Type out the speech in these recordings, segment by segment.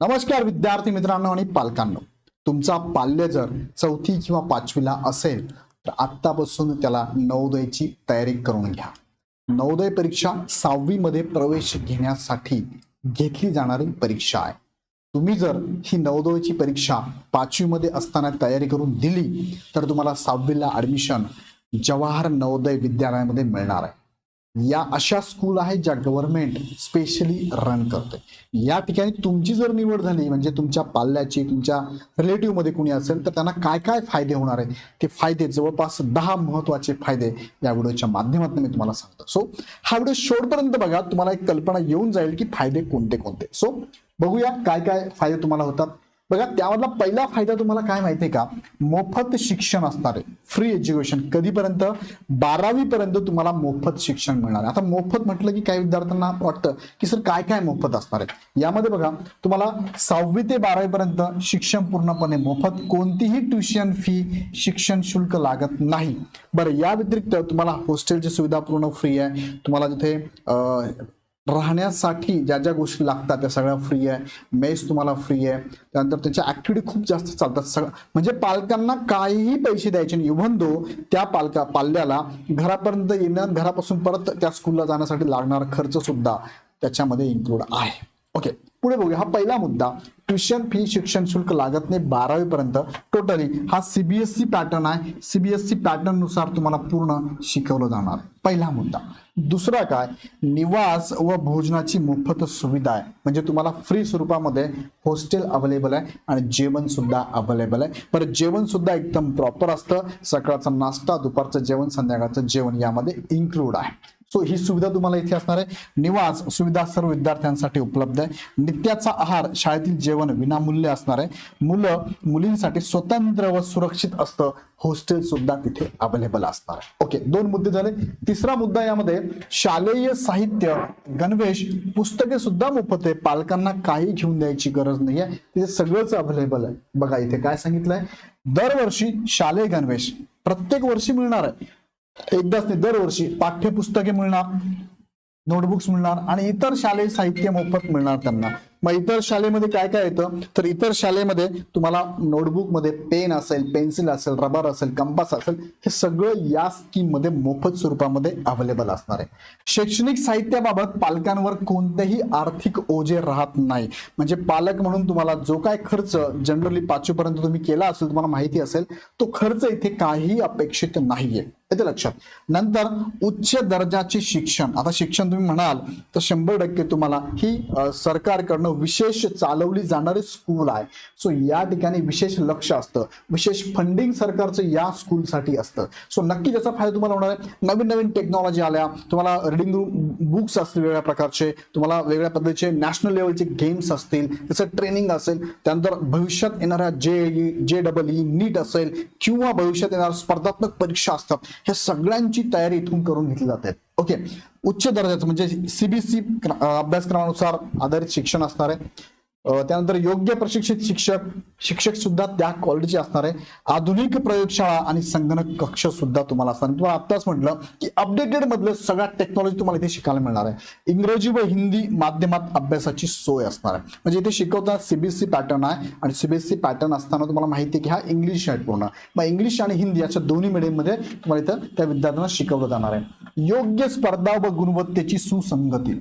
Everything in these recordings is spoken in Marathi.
नमस्कार विद्यार्थी मित्रांनो आणि पालकांनो. तुमचा पाल्य जर चौथी किंवा पाचवीला असेल तर आत्तापासून त्याला नवोदयची तयारी करून घ्या. नवोदय परीक्षा सहावीमध्ये प्रवेश घेण्यासाठी घेतली जाणारी परीक्षा आहे. तुम्ही जर ही नवोदयची परीक्षा पाचवीमध्ये असताना तयारी करून दिली तर तुम्हाला सहावीला ऍडमिशन जवाहर नवोदय विद्यालयामध्ये मिळणार आहे. या अशा स्कूल आहेत ज्या गव्हर्नमेंट स्पेशली रन करते या ठिकाणी तुमची जर निवड झाली म्हणजे तुमच्या पाल्याची तुमच्या रिलेटिव्हमध्ये कुणी असेल तर त्यांना काय काय फायदे होणार आहेत? ते फायदे जवळपास दहा महत्त्वाचे फायदे या व्हिडिओच्या माध्यमातून मी तुम्हाला सांगतो. सो हा व्हिडिओ शेवटपर्यंत बघा तुम्हाला एक कल्पना येऊन जाईल की फायदे कोणते कोणते. सो बघूया काय काय फायदे तुम्हाला होतात. बघा त्यामधला पहिला फायदा तुम्हाला काय माहितीये का? मोफत शिक्षण असणार आहे फ्री एज्युकेशन कधीपर्यंत? बारावी पर्यंत तुम्हाला मोफत शिक्षण मिळणार. आहे आता मोफत म्हटलं की काही विद्यार्थ्यांना वाटतं? की सर काय काय मोफत असणार आहे यामध्ये बघा तुम्हाला सहावी ते बारावी पर्यंत शिक्षण पूर्णपणे मोफत. कोणतीही ट्युशन फी शिक्षण शुल्क लागत नाही. बरं या व्यतिरिक्त तुम्हाला हॉस्टेलची सुविधा पूर्ण फ्री आहे. तुम्हाला तिथे राहण्यासाठी ज्या ज्या गोष्टी लागतात त्या सगळ्या फ्री आहे. मेस तुम्हाला फ्री आहे. त्यानंतर त्याच्या ऍक्टिव्हिटी खूप जास्त चालतात. सगळं म्हणजे पालकांना काहीही पैसे द्यायचे नाही. इव्हन दो त्या पालका पाल्याला घरापर्यंत येणं घरापासून परत त्या स्कूलला जाण्यासाठी लागणारा खर्च सुद्धा त्याच्यामध्ये इन्क्लूड आहे. ओके पुढे बघूया. हा पहिला मुद्दा. ट्युशन फी शिक्षण शुल्क लागत नाही बारावी पर्यंत टोटली हा सीबीएसई पॅटर्न आहे. सीबीएसई पॅटर्ननुसार तुम्हाला पूर्ण शिकवलं जाणार. पहिला मुद्दा. दुसरा काय? निवास व भोजनाची मोफत सुविधा आहे. म्हणजे तुम्हाला फ्री स्वरूपामध्ये हॉस्टेल अवेलेबल आहे आणि जेवण सुद्धा अवेलेबल आहे. बरं जेवण सुद्धा एकदम प्रॉपर असतं. सकाळचा नाश्ता दुपारचं जेवण संध्याकाळचं जेवण यामध्ये इन्क्लूड आहे. सो ही सुविधा तुम्हाला इथे असणार आहे. निवास सुविधा सर्व विद्यार्थ्यांसाठी उपलब्ध आहे. नित्याचा आहार शाळेतील जेवण विनामूल्य असणार आहे. मुलं मुलींसाठी स्वतंत्र व सुरक्षित असतं. हॉस्टेल सुद्धा तिथे अवेलेबल असणार आहे. ओके दोन मुद्दे झाले. तिसरा मुद्दा यामध्ये शालेय साहित्य गणवेश पुस्तके सुद्धा मोफत आहे. पालकांना काही घेऊन द्यायची गरज नाहीये. तिथे सगळंच अवेलेबल आहे. बघा इथे काय सांगितलंय. दरवर्षी शालेय गणवेश प्रत्येक वर्षी मिळणार आहे. एकदाच नाही दरवर्षी पाठ्यपुस्तके मिळणार नोटबुक्स मिळणार आणि इतर शालेय साहित्य मोफत मिळणार त्यांना. मग इतर शाळेमध्ये काय काय येतं? तर इतर शाळेमध्ये तुम्हाला नोटबुकमध्ये पेन असेल पेन्सिल असेल रबर असेल कंपास असेल हे सगळं या स्कीममध्ये मोफत स्वरूपामध्ये अवेलेबल असणार आहे. शैक्षणिक साहित्याबाबत पालकांवर कोणतेही आर्थिक ओझे राहत नाही. म्हणजे पालक म्हणून तुम्हाला जो काय खर्च जनरली पाचवीपर्यंत तुम्ही केला असेल तुम्हाला माहिती असेल तो खर्च इथे काही अपेक्षित नाहीये. येते लक्षात. नंतर उच्च दर्जाचे शिक्षण. आता शिक्षण तुम्ही म्हणाल तर शंभर टक्के तुम्हाला ही सरकारकडनं सरकारकडनं विशेष चालवली जाणारी स्कूल आहे. सो या ठिकाणी विशेष लक्ष असतं. विशेष फंडिंग सरकारचं या स्कूलसाठी असतं. सो नक्की त्याचा फायदा तुम्हाला होणार आहे. नवीन नवीन टेक्नॉलॉजी आल्या. तुम्हाला रीडिंग रूम बुक्स असतील वेगळ्या प्रकारचे. तुम्हाला वेगळ्या पद्धतीचे नॅशनल लेवलचे गेम्स असतील. त्याचं ट्रेनिंग असेल. त्यानंतर भविष्यात येणाऱ्या जे जे डबल ई नीट असेल. किंवा भविष्यात येणाऱ्या स्पर्धात्मक परीक्षा असतात. ह्या सगळ्यांची तयारी इथून करून घेतली जाते. ओके. उच्च दर्जाचं म्हणजे सीबीसी अभ्यासक्रमानुसार आधारित शिक्षण असणार आहे. त्यानंतर योग्य प्रशिक्षित शिक्षक शिक्षक सुद्धा त्या क्वालिटीचे असणार आहे. आधुनिक प्रयोगशाळा आणि संगणक कक्ष सुद्धा तुम्हाला असणार तुम्हाला आत्ताच म्हटलं की अपडेटेड मधलं सगळ्या टेक्नॉलॉजी तुम्हाला इथे शिकायला मिळणार आहे. इंग्रजी व हिंदी माध्यमात अभ्यासाची सोय असणार आहे. म्हणजे इथे शिकवताना सीबीएससी पॅटर्न आहे आणि सीबीएससी पॅटर्न असताना तुम्हाला माहिती आहे की हा इंग्लिश आहे पूर्ण. मग इंग्लिश आणि हिंदी याच्या दोन्ही मीडियममध्ये तुम्हाला इथं त्या विद्यार्थ्यांना शिकवलं जाणार आहे. योग्य स्पर्धा व गुणवत्तेची सुसंगती.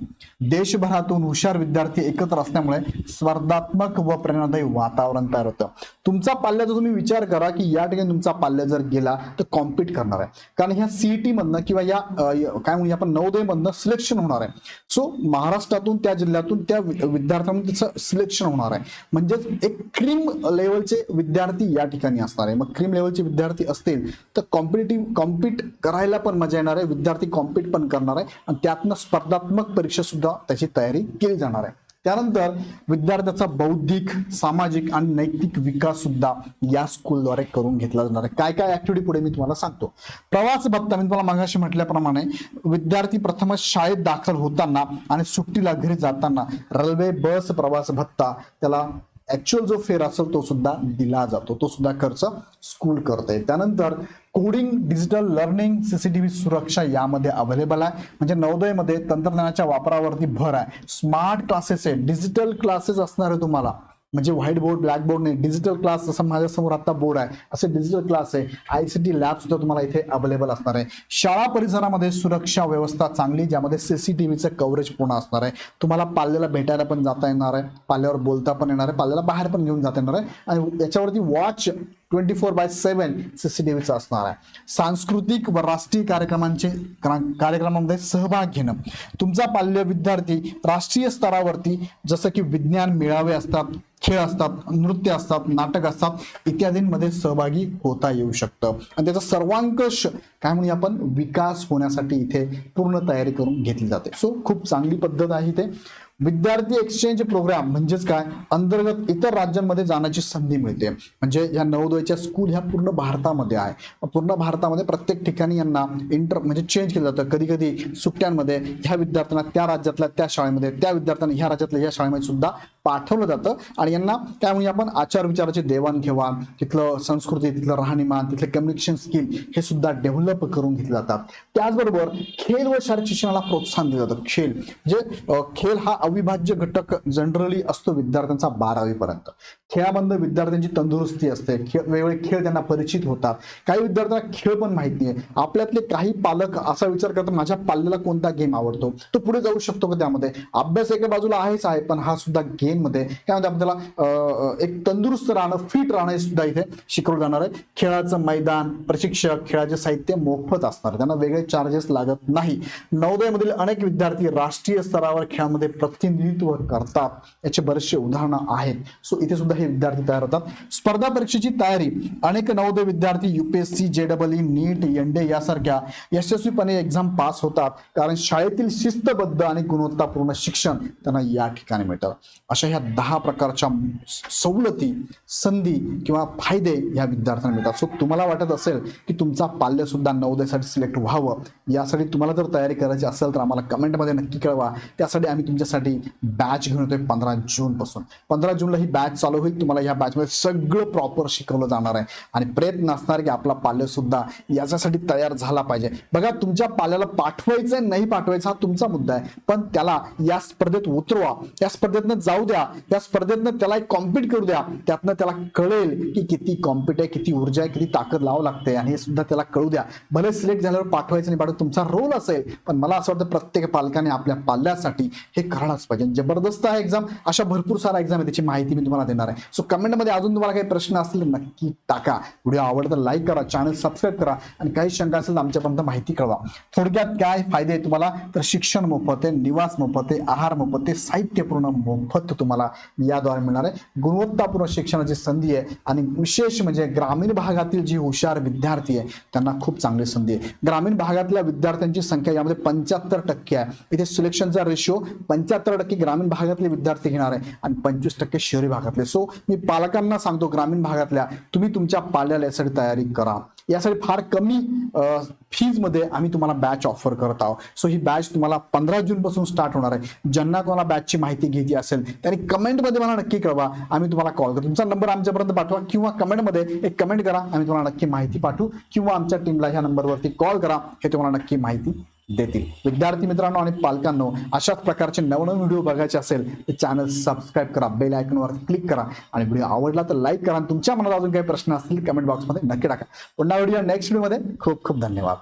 देशभरातून हुशार विद्यार्थी एकत्र असल्यामुळे स्पर्धात्मक व प्रेरणादायी वातावरण तयार होतं. तुमचा पाल्याचा तुम्ही विचार करा की या ठिकाणी तुमचा पाल्य जर गेला तर कॉम्पिट करणार आहे. कारण ह्या सीईटी मधनं किंवा या काय म्हणूया आपण नवोदय मधनं सिलेक्शन होणार आहे. सो महाराष्ट्रातून त्या जिल्ह्यातून त्या विद्यार्थ्यांमध्ये त्याचं सिलेक्शन होणार आहे. म्हणजेच एक क्रीम लेवलचे विद्यार्थी या ठिकाणी असणार आहे. मग क्रीम लेवलचे विद्यार्थी असतील तर कॉम्पिटेटिव्ह कॉम्पिट करायला पण मजा येणार आहे. विद्यार्थी कॉम्पिट पण करणार आहे. आणि त्यातनं स्पर्धात्मक परीक्षा सुद्धा त्याची तयारी केली जाणार आहे. त्यानंतर विद्यार्थ्याचा बौद्धिक सामाजिक आणि नैतिक विकास सुद्धा या स्कूलद्वारे करून घेतला जाणार आहे. काय काय ऍक्टिव्हिटी पुढे मी तुम्हाला सांगतो. प्रवास भत्ता मी तुम्हाला मागाशी म्हटल्याप्रमाणे विद्यार्थी प्रथमच शाळेत दाखल होताना आणि सुट्टीला घरी जाताना रेल्वे बस प्रवास भत्ता त्याला ऍक्च्युअल जो फेअर असेल तो सुद्धा दिला जातो. तो सुद्धा खर्च स्कूल करते त्यानंतर कोडिंग डिजिटल लर्निंग सीसीटीव्ही सुरक्षा यामध्ये अवेलेबल आहे. म्हणजे नवोदयमध्ये तंत्रज्ञानाच्या वापरावरती भर आहे. स्मार्ट क्लासेस आहे. डिजिटल क्लासेस असणार आहे तुम्हाला. म्हणजे व्हाईट बोर्ड ब्लॅक बोर्ड नाही. डिजिटल क्लास जसं माझ्यासमोर आता बोर्ड आहे असे डिजिटल क्लास आहे. आय सी टी लॅब सुद्धा तुम्हाला इथे अवेलेबल असणार आहे. शाळा परिसरामध्ये सुरक्षा व्यवस्था चांगली ज्यामध्ये सी सी टी व्हीचं कव्हरेज पूर्ण असणार आहे. तुम्हाला पाल्याला भेटायला पण जाता येणार आहे. पाल्यावर बोलता पण येणार आहे. पाल्याला बाहेर पण घेऊन जाता येणार आहे. आणि याच्यावरती watch twenty four by seven सीसीटीव्हीचा असणार आहे. सांस्कृतिक व राष्ट्रीय कार्यक्रमांचे कार्यक्रमामध्ये सहभाग घेणं. तुमचा पाल्य विद्यार्थी राष्ट्रीय स्तरावरती जसं की विज्ञान मेळावे असतात खेळ असतात नृत्य असतात नाटक असतात इत्यादींमध्ये सहभागी होता येऊ शकतं. आणि त्याचा सर्वांकष काय म्हणूया आपण विकास होण्यासाठी इथे पूर्ण तयारी करून घेतली जाते. सो खूप चांगली पद्धत आहे इथे. विद्यार्थी एक्सचेंज प्रोग्राम म्हणजेच काय? अंतर्गत इतर राज्यांमध्ये जाण्याची संधी मिळते. म्हणजे या नवोदयच्या स्कूल ह्या पूर्ण भारतामध्ये आहे. पूर्ण भारतामध्ये प्रत्येक ठिकाणी यांना इंटर म्हणजे चेंज केलं जातं. कधी कधी सुट्ट्यांमध्ये ह्या विद्यार्थ्यांना त्या राज्यातल्या त्या शाळेमध्ये त्या विद्यार्थ्यांना ह्या राज्यातल्या ह्या शाळेमध्ये सुद्धा पाठवलं जातं. आणि यांना त्यामुळे आपण आचार विचाराची देवाणघेवाण तिथलं संस्कृती तिथलं राहणीमान तिथले कम्युनिकेशन स्किल हे सुद्धा डेव्हलप करून घेतले जातात. त्याचबरोबर खेळ व शारीरिक शिक्षणाला प्रोत्साहन दिलं जातं. खेळ म्हणजे खेळ हा अविभाज्य घटक जनरली असतो विद्यार्थ्यांचा बारावीपर्यंत. खेळामधनं विद्यार्थ्यांची तंदुरुस्ती असते. खेळ वेगवेगळे खेळ त्यांना परिचित होतात. काही विद्यार्थ्यांना खेळ पण माहीत नाही आपल्यातले काही पालक असा विचार करतात माझ्या पाल्याला कोणता गेम आवडतो? तो पुढे जाऊ शकतो का त्यामध्ये? अभ्यास एका बाजूला आहेच आहे पण हा सुद्धा गेममध्ये. त्यामध्ये आपल्याला एक तंदुरुस्त राहणं फिट राहणं हे सुद्धा इथे शिकवलं जाणार आहे. खेळाचं मैदान प्रशिक्षक खेळाचे साहित्य मोफत असणार. त्यांना वेगळे चार्जेस लागत नाही. नवोदयमधील अनेक विद्यार्थी राष्ट्रीय स्तरावर खेळामध्ये प्रतिनिधित्व करतात. याचे बरेचसे उदाहरणं आहेत. सो इथे सुद्धा हे विद्यार्थी तयार होतात. स्पर्धा परीक्षेची तयारी. अनेक नवोदय विद्यार्थी युपीएससी जेडबल नीट एनडे यासारख्या यशस्वीपणे एक्झाम पास होतात. कारण शाळेतील शिस्तबद्ध आणि गुणवत्तापूर्ण शिक्षण त्यांना या ठिकाणी मिळतं. अशा ह्या दहा प्रकारच्या सवलती संधी किंवा फायदे या विद्यार्थ्यांना मिळतात. सो तुम्हाला वाटत असेल की तुमचा पाल्य सुद्धा नवोदयसाठी सिलेक्ट व्हावं. यासाठी तुम्हाला जर तयारी करायची असेल तर आम्हाला कमेंटमध्ये नक्की कळवा. त्यासाठी आम्ही तुमच्यासाठी बॅच घेऊन येतोय पंधरा जून पासून. पंधरा जूनला ही बॅच चालू होईल तुम्हाला ह्या बॅचमध्ये सगळं प्रॉपर शिकवलं जाणार आहे. आणि प्रयत्न असणार की आपला पाल्य सुद्धा याच्यासाठी तयार झाला पाहिजे. बघा तुमच्या पाल्याला पाठवायचं नाही पाठवायचा हा तुमचा मुद्दा आहे. पण त्याला या स्पर्धेत उतरवा. या स्पर्धेतनं जाऊ द्या. या स्पर्धेतनं त्याला एक कॉम्पिट करू द्या. त्यातनं त्याला कळेल की किती कॉम्पिट आहे किती ऊर्जा आहे किती ताकद लावावं लागते आणि हे सुद्धा त्याला कळू द्या. भले सिलेक्ट झाल्यावर पाठवायचं नाही पाठवत तुमचा रोल असेल. पण मला असं वाटतं प्रत्येक पालकाने आपल्या पाल्यासाठी हे मार्क्स पाहिजे. जबरदस्त आहे एक्झाम अशा भरपूर सारा एक्झाम आहे त्याची माहिती मी तुम्हाला देणार आहे. सो कमेंटमध्ये अजून तुम्हाला काही प्रश्न असतील नक्की टाका. व्हिडिओ आवडतं लाईक करा चॅनल सबस्क्राईब करा आणि काही शंका असेल तर आमच्यापर्यंत माहिती कळवा. थोडक्यात काय फायदे आहे तुम्हाला? तर शिक्षण मोफत आहे निवास मोफत आहे आहार मोफत आहे साहित्य पूर्ण मोफत तुम्हाला याद्वारे मिळणार आहे. गुणवत्तापूर्ण शिक्षणाची संधी आहे आणि विशेष म्हणजे ग्रामीण भागातील जी हुशार विद्यार्थी आहे त्यांना खूप चांगली संधी आहे. ग्रामीण भागातल्या विद्यार्थ्यांची संख्या यामध्ये पंच्याहत्तर टक्के आहे. इथे सिलेक्शनचा रेशिओ पंच्याहत्तर टक्के ग्रामीण भागातले विद्यार्थी घेणार आहे आणि पंचवीस टक्के शहरी भागातले. सो मी पालकांना सांगतो ग्रामीण भागातल्या तुम्ही तुमच्या पाल्याला यासाठी तयारी करा. यासाठी फार कमी फीजमध्ये आम्ही तुम्हाला बॅच ऑफर करत आहोत. सो ही बॅच तुम्हाला पंधरा जून पासून स्टार्ट होणार आहे. ज्यांना कोणाला बॅचची माहिती घ्यायची असेल त्यांनी कमेंटमध्ये मला नक्की कळवा. आम्ही तुम्हाला कॉल करू तुमचा नंबर आमच्यापर्यंत पाठवा किंवा कमेंटमध्ये एक कमेंट करा. आम्ही तुम्हाला नक्की माहिती पाठवू किंवा आमच्या टीमला ह्या नंबरवरती कॉल करा. हे तुम्हाला नक्की माहिती देतील. विद्यार्थी मित्रांनो आणि पालकांनो अशाच प्रकारचे नवनवीन व्हिडिओ बघायचे असेल तर चॅनल सबस्क्राईब करा बेल आयकॉनवर क्लिक करा आणि व्हिडिओ आवडला तर लाईक करा आणि तुमच्या मनात अजून काही प्रश्न असतील कमेंट बॉक्समध्ये नक्की टाका. पुन्हा व्हिडिओ नेक्स्ट व्हिडिओमध्ये खूप खूप धन्यवाद.